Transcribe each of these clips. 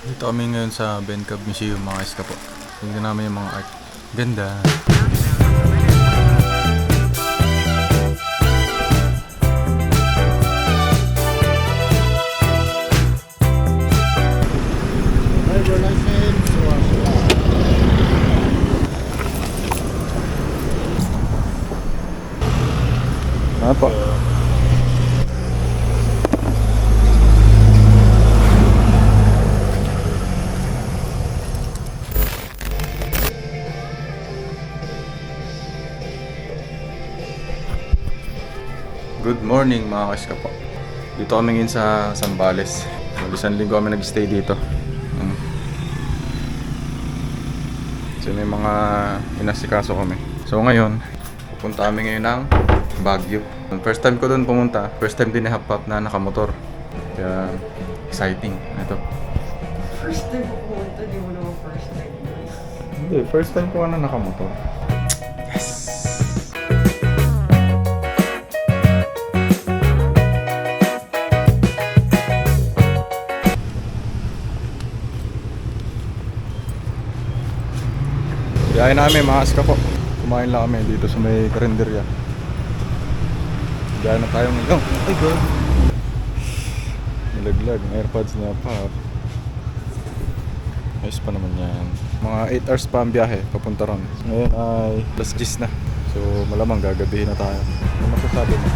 Dito kami ngayon sa Bencab Museum mga iska po. Tingnan namin yung mga art. Ganda. Apa? Good morning mga kaska po. Dito kami ngayon sa Sambales. Isang linggo kami nag-stay dito. Mm. So may mga inasikaso kami. So ngayon, pupunta kami ngayon ng Baguio. First time ko doon pumunta. First time din ni Hap Hap na nakamotor. Kaya exciting. Ito. First time ko pumunta, di mo naman first time. Hindi, first time ko na nakamotor. Biyahe namin, mga aska po. Kumain lang kami dito sa may karinderya. Biyahe na tayo ngayon. Ay, God! Nalaglag, ang airpods niya pa. Ayos pa naman yan. Mga 8 hours pa ang biyahe, papunta ron. Ngayon ay last 10 na. So malamang gagabihin na tayo. Ano masasabi mo?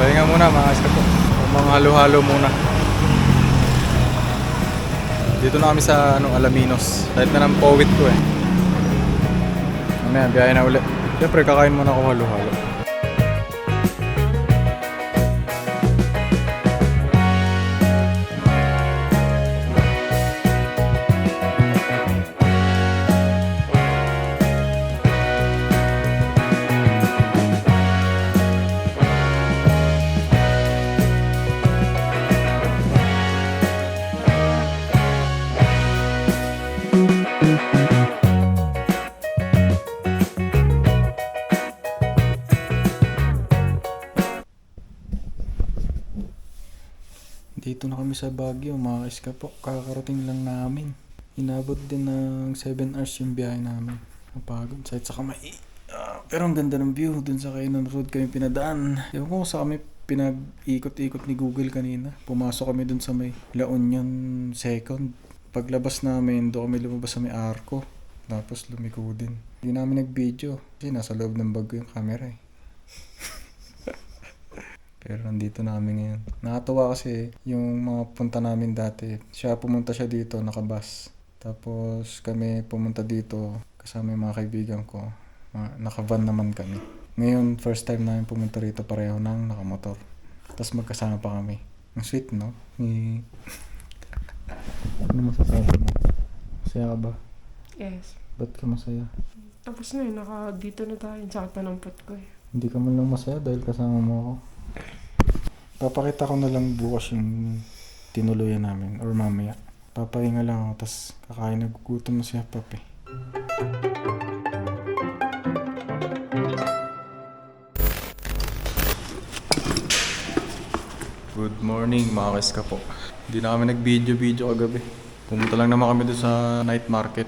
Pahinga muna mga iska po. Mga halo-halo muna. Dito na kami sa ano, Alaminos. Kahit na ng powit ko eh. Mamaya, biyahe na ulit. Siyempre, kakain muna ako halo-halo. Dito na kami sa Baguio, mga po. Kakarating lang namin. Inabot din ng 7 hours yung biyahe namin. Napagod. Kahit sa kamay. Ah, pero ang ganda ng view. Dun sa Kainan Road kami pinadaan. Ewan ko sa kami pinag-ikot-ikot ni Google kanina. Pumasok kami dun sa may La Union Second. Paglabas namin, doon kami lumabas sa may arko. Tapos lumiko din. Hindi namin nag-video. Kasi nasa loob ng bag yung camera eh. Pero nandito namin ngayon. Nakatawa kasi yung mga punta namin dati. Siya pumunta siya dito, nakabus. Tapos kami pumunta dito kasama yung mga kaibigan ko. Nakavan naman kami. Ngayon, first time namin pumunta rito pareho ng nakamotor. Tapos magkasama pa kami. Ang sweet, no? Ni... ano masasabi mo? Masaya ka ba? Yes. Ba't ka masaya? Tapos na yun, naka, dito na tayo. Sakit na ng pot ko eh. Hindi ka man lang masaya dahil kasama mo ako. Papakita ko na lang bukas yung tinuluyan namin or mamaya. Papahinga lang ako tapos kakain nagugutom na siya papi. Good morning mga kaska po. Hindi na kami nag-video-video kagabi. Pumunta lang naman kami doon sa night market.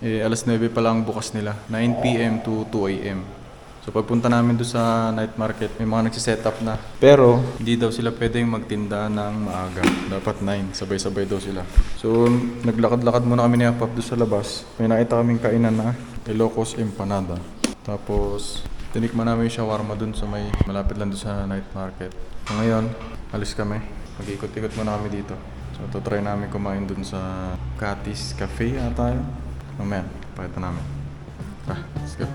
Eh, alas 9 pa lang bukas nila. 9pm to 2am. So pagpunta namin doon sa night market, may mga nagsiset up na. Pero hindi daw sila pwedeng magtinda ng maaga. Dapat 9, sabay-sabay daw sila. So naglakad-lakad muna kami ni Apap doon sa labas. May nakita kaming kainan na Ilocos Empanada. Tapos tinikman namin yung shawarma doon sa may malapit lang doon sa night market. So ngayon, alis kami. Mag-ikot-ikot muna kami dito. So try namin kumain doon sa Katis Cafe ata yun. Mamaya, pakita namin. Tara, let's go.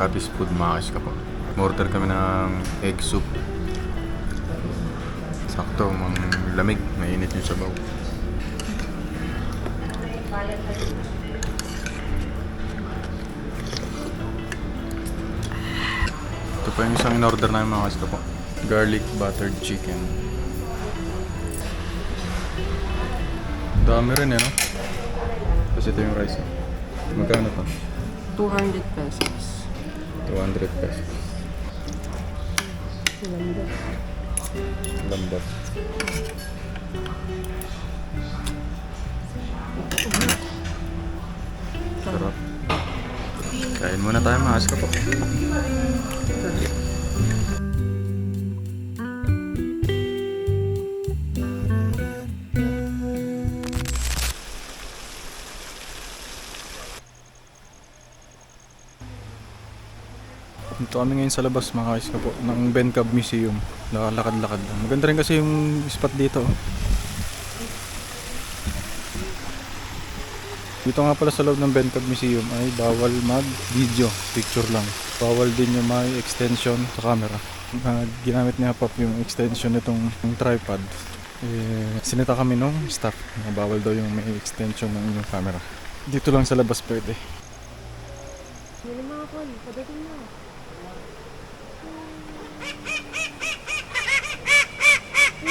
Katis Food Makis ka po. Order kami ng egg soup. Sakto, mang lamig, mainit yung sabaw. Ito pa yung isang in-order namin mga kasko po. Garlic buttered chicken. Dami rin eh, no? Tapos ito yung rice. Magkano to? 200 pesos. 200 pesos. Lambot. Lambot. Sarap. Kain muna tayo mga kasko po. Dito kami ngayon sa labas mga kaiska po ng Bencab Museum. Lakad-lakad lang. Maganda rin kasi yung spot dito. oh. Dito nga pala sa loob ng Bencab Museum ay bawal mag-video, picture lang. Bawal din yung may extension sa camera. Na ginamit niya Pop yung extension nitong tripod. Eh, sinita kami nung staff na bawal daw yung may extension ng inyong camera. Dito lang sa labas pwede. Ano mga kol? Padating na. Ito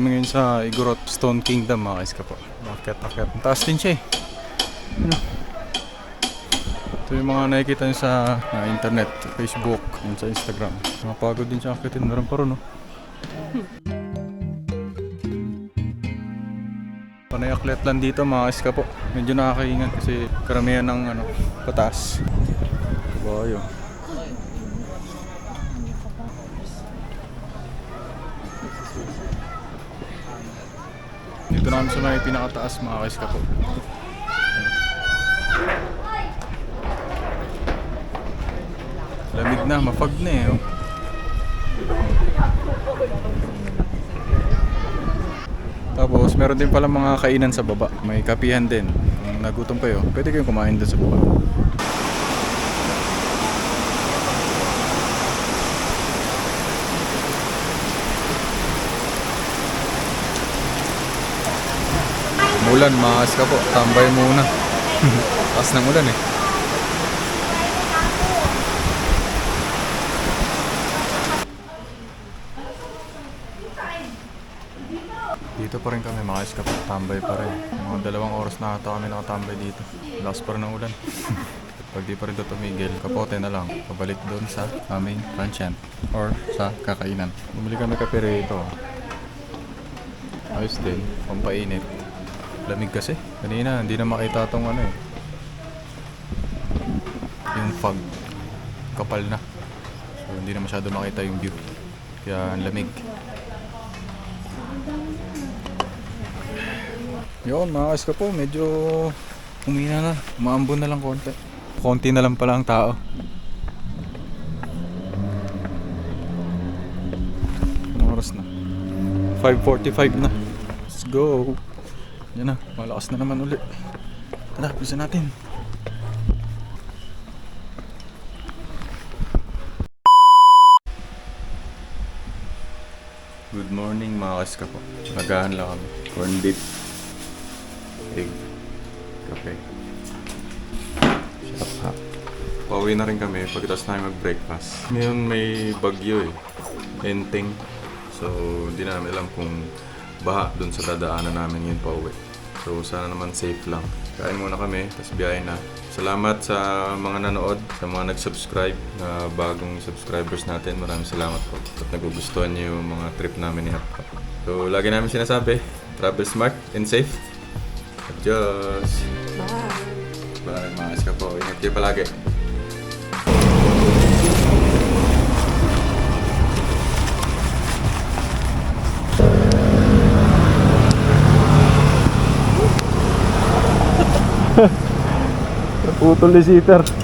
kami ngayon sa Igorot Stone Kingdom mga kaiska po. Akit, akit. Ang taas din siya eh. Ano? Ito yung mga nakikita niyo sa ah, internet, Facebook, yun sa Instagram. Mapagod din siya akitin. Meron pa rin no? Panay aklet lang dito mga kaiska po. Medyo nakakaingat kasi karamihan ng ano, pataas. Bayo. Dito namin sa may pinakataas mga kaiska po. Lamig na, mafag na eh. Oh. Tapos meron din pala mga kainan sa baba. May kapihan din. Kung nagutom kayo, pwede kayong kumain doon sa baba. Mulan, maas ka po. Tambay muna. Taas ng ulan eh. Pa rin kami mga ka po. Tambay pa rin. Mga dalawang oras na ata kami nakatambay dito. Lakas pa rin ng ulan. Pag di pa rin ito tumigil, kapote na lang. Pabalik doon sa aming pansyan or sa kakainan. Bumili kami kape rito. Ayos din, pampainit. Lamig kasi. Kanina, hindi na makita tong ano eh. Yung fog. Kapal na. So, hindi na masyado makita yung view. Kaya ang lamig. Yun, mga kais ko po, medyo humina na. Umaambon na lang konti. Konti na lang pala ang tao. Anong oras na? 5.45 na. Let's go. Yan na, malakas na naman ulit. Tara, bisa natin. Good morning mga kaska po. Nagahan lang kami. Corn beef. Egg. Kape. Sarap ha. Pauwi na rin kami pagkatapos namin mag-breakfast. Ngayon may bagyo eh. Enteng. So, hindi namin alam kung baha dun sa dadaanan namin ngayon pauwi. So, sana naman safe lang. Kain muna kami, tapos biyahe na. Salamat sa mga nanood, sa mga nag-subscribe, na bagong subscribers natin. Maraming salamat po. At nagugustuhan niyo yung mga trip namin ni Hapka. So, lagi namin sinasabi, travel smart and safe. Adios! Bye! Bye, mga iska po. Ingat kayo palagi. Putol ni Sitter.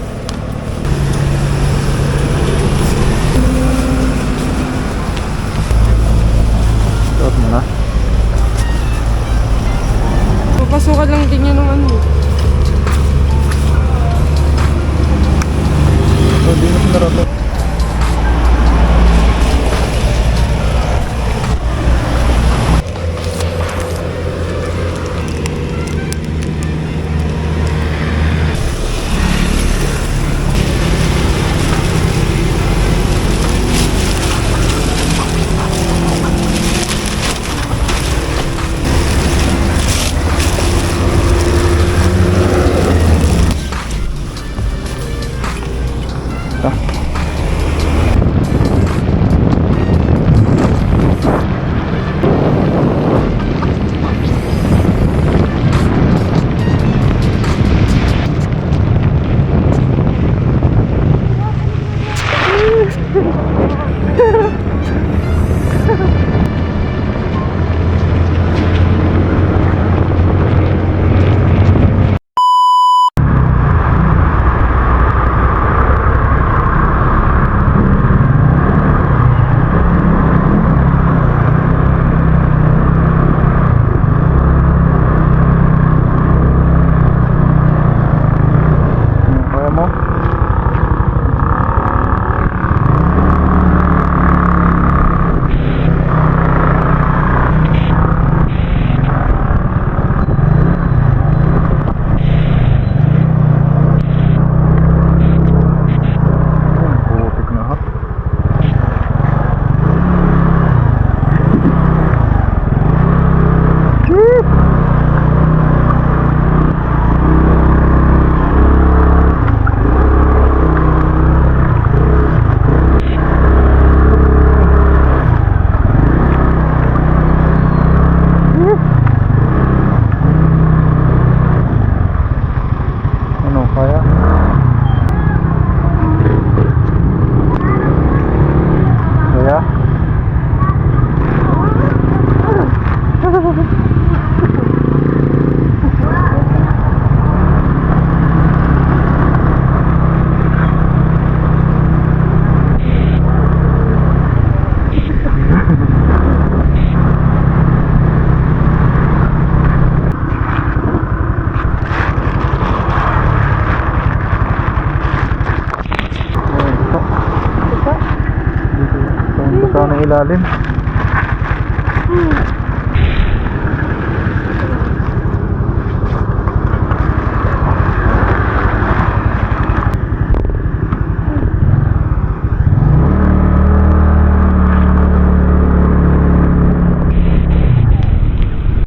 Ilalim.